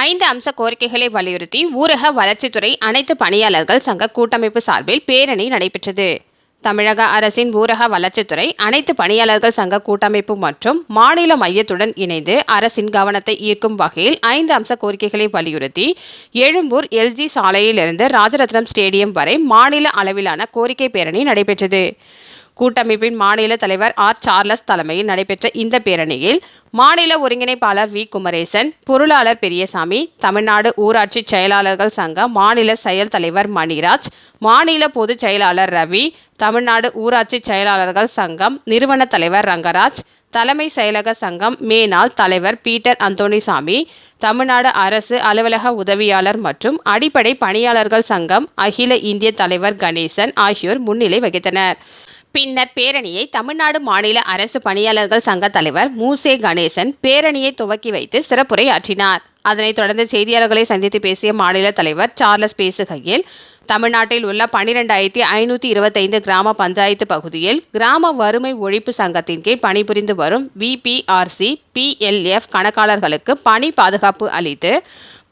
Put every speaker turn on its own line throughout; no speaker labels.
ஐந்து அம்ச கோரிக்கைகளை வலியுறுத்தி ஊரக வளர்ச்சித்துறை அனைத்து பணியாளர்கள் சங்க கூட்டமைப்பு சார்பில் பேரணி நடைபெற்றது. தமிழக அரசின் ஊரக வளர்ச்சித்துறை அனைத்து பணியாளர்கள் சங்க கூட்டமைப்பு மற்றும் மாநில மையத்துடன் இணைந்து அரசின் கவனத்தை ஈர்க்கும் வகையில் ஐந்து அம்ச கோரிக்கைகளை வலியுறுத்தி எழும்பூர் எல்ஜி சாலையிலிருந்து ராஜரத்னம் ஸ்டேடியம் வரை மாநில அளவிலான கோரிக்கை பேரணி நடைபெற்றது. கூட்டமைப்பின் மாநில தலைவர் ஆர். சார்லஸ் தலைமையில் நடைபெற்ற இந்த பேரணியில் மாநில ஒருங்கிணைப்பாளர் வி. குமரேசன் பொருளாளர் பெரியசாமி தமிழ்நாடு ஊராட்சி செயலாளர்கள் சங்க மாநில செயல் தலைவர் மணிராஜ் மாநில பொதுச் செயலாளர் ரவி தமிழ்நாடு ஊராட்சி செயலாளர்கள் சங்கம் நிறுவன தலைவர் ரங்கராஜ் தலைமை செயலக சங்கம் மேனால் தலைவர் பீட்டர் அந்தோணிசாமி தமிழ்நாடு அரசு அலுவலக உதவியாளர் மற்றும் அடிப்படை பணியாளர்கள் சங்கம் அகில இந்திய தலைவர் கணேசன் ஆகியோர் முன்னிலை வகித்தனர். பின்னர் பேரணியை தமிழ்நாடு மாநில அரசு பணியாளர்கள் சங்க தலைவர் மூசே கணேசன் பேரணியை துவக்கி வைத்து சிறப்புரை ஆற்றினார் அதனைத் தொடர்ந்து செய்தியாளர்களை சந்தித்து பேசிய மாநில தலைவர் சார்லஸ் பேசுகையில் தமிழ்நாட்டில் உள்ள பனிரெண்டாயிரத்தி ஐநூற்றி இருபத்தைந்து கிராம பஞ்சாயத்து பகுதியில் கிராம வறுமை ஒழிப்பு சங்கத்தின் கீழ் பணிபுரிந்து வரும் விபிஆர்சி பிஎல்எஃப் கணக்காளர்களுக்கு பணி பாதுகாப்பு அளித்து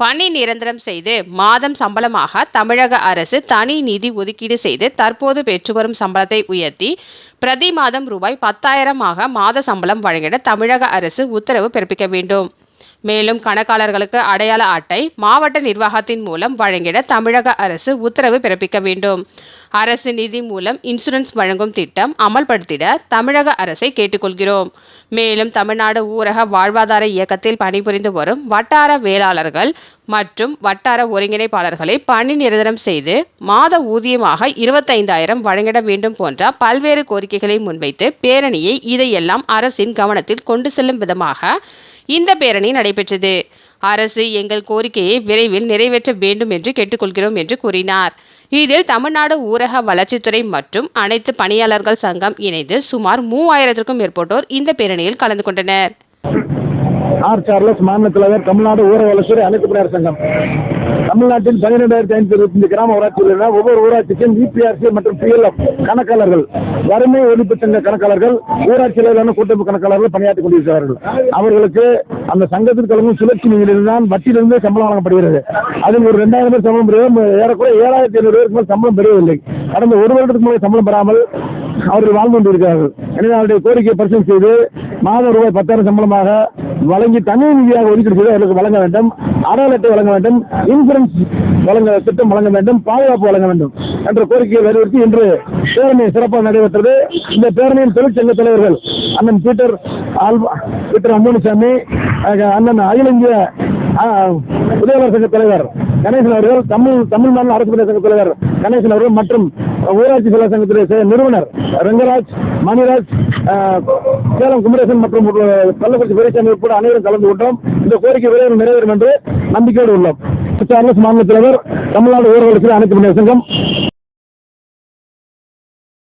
பணி நிரந்தரம் செய்து மாதம் சம்பளமாக தமிழக அரசு தனி நிதி ஒதுக்கீடு செய்து தற்போது பெற்று வரும் சம்பளத்தை உயர்த்தி பிரதி மாதம் ரூபாய் பத்தாயிரமாக மாத சம்பளம் வழங்கிட தமிழக அரசு உத்தரவு பிறப்பிக்க வேண்டும். மேலும் கணக்காளர்களுக்கு அடையாள அட்டை மாவட்ட நிர்வாகத்தின் மூலம் வழங்கிட தமிழக அரசு உத்தரவு பிறப்பிக்க வேண்டும். அரசு நிதி மூலம் இன்சூரன்ஸ் வழங்கும் திட்டம் அமல்படுத்திட தமிழக அரசை கேட்டுக்கொள்கிறோம். மேலும் தமிழ்நாடு ஊரக வாழ்வாதார இயக்கத்தில் பணிபுரிந்து வரும் வட்டார வேளாளர்கள் மற்றும் வட்டார ஒருங்கிணைப்பாளர்களை பணி நிரந்தரம் செய்து மாத ஊதியமாக இருபத்தைந்தாயிரம் வழங்கிட வேண்டும் போன்ற பல்வேறு கோரிக்கைகளை முன்வைத்து பேரணியை இதையெல்லாம் அரசின் கவனத்தில் கொண்டு செல்லும் விதமாக இந்த பேரணி நடைபெற்றது. அரசு எங்கள் கோரிக்கையை விரைவில் நிறைவேற்ற வேண்டும் என்று கேட்டுக்கொள்கிறோம் என்று கூறினார். இதில் தமிழ்நாடு ஊரக வளர்ச்சித்துறை மற்றும் அனைத்து பணியாளர்கள் சங்கம் இணைந்து சுமார் மூவாயிரத்திற்கும் மேற்பட்டோர் இந்த பேரணியில் கலந்து கொண்டனர்.
ஆர். சார்லஸ் மாநில தலைவர் தமிழ்நாடு ஊரக வளர்ச்சித்துறை அனைத்து பணியாளர் சங்கம். தமிழ்நாட்டில் பன்னிரெண்டாயிரத்தி ஐநூத்தி இருபத்தஞ்சு கிராம ஊராட்சிகள் ஒவ்வொரு ஊராட்சிக்கும் இபிஆர்சி மற்றும் பிஎல்எஃப் கணக்காளர்கள் வறுமை ஒழிப்பு சங்க கணக்காளர்கள் ஊராட்சி அளவிலான கூட்டமைப்பு கணக்காளர்கள் பணியாற்றி கொண்டிருக்கிறார்கள். அவர்களுக்கு அந்த சங்கத்தில் கலங்கும் சுழற்சி நிதியிலிருந்து தான் வட்டியிலிருந்து சம்பளம் வழங்கப்படுகிறது. அதில் ஒரு ரெண்டாயிரம் பேர் சம்பளம் பெறுவது ஏறக்குறைய ஏழாயிரத்தி ஐநூறு பேருக்கு மேல் சம்பளம் பெறவில்லை கடந்த ஒரு வருடத்துக்கு மேலே சம்பளம் பெறாமல் அவர்கள் வாழ்ந்து கொண்டிருக்கிறார்கள். எனவே அவருடைய கோரிக்கையை பரிசீலனை செய்து மாதம் ரூபாய் பத்தாயிரம் சம்பளமாக வழங்கி தனி நிதியாக ஒதுக்கீடு செய்து அவர்களுக்கு வழங்க வேண்டும். அடையாள அட்டை வழங்க வேண்டும். இன்சூரன்ஸ் வழங்க திட்டம் வழங்க வேண்டும். பாதுகாப்பு வழங்க வேண்டும் என்ற கோரிக்கையை வலியுறுத்தி இன்று பேரணி சிறப்பாக நடைபெற்றது. இந்த பேரணியின் தொழிற்சங்க தலைவர்கள் அண்ணன் பீட்டர் ஆல்வா பீட்டர் அம்மோனிசாமி அண்ணன் அகில இந்திய அஹ், உதயவர் சங்க தலைவர் கணேசன் அவர்கள் தமிழ் தமிழ் மாநில அரசு பணியாளர் சங்க தலைவர் கணேசன் அவர்கள் மற்றும் ஊராட்சி செயலர் சங்கத்துடைய நிறுவனர் ரங்கராஜ் மணிராஜ் சேலம் குமரேசன் மற்றும் ஒரு கள்ளக்குறிச்சி பெரியசாமி உட்பட அனைவரும் கலந்து கொண்டோம். இந்த கோரிக்கை விரைவில் நிறைவேறும் என்று நம்பிக்கையோடு உள்ளோம். சார்லஸ் மாநில தலைவர் தமிழ்நாடு ஊரக அனைத்து பணியாளர் சங்கம்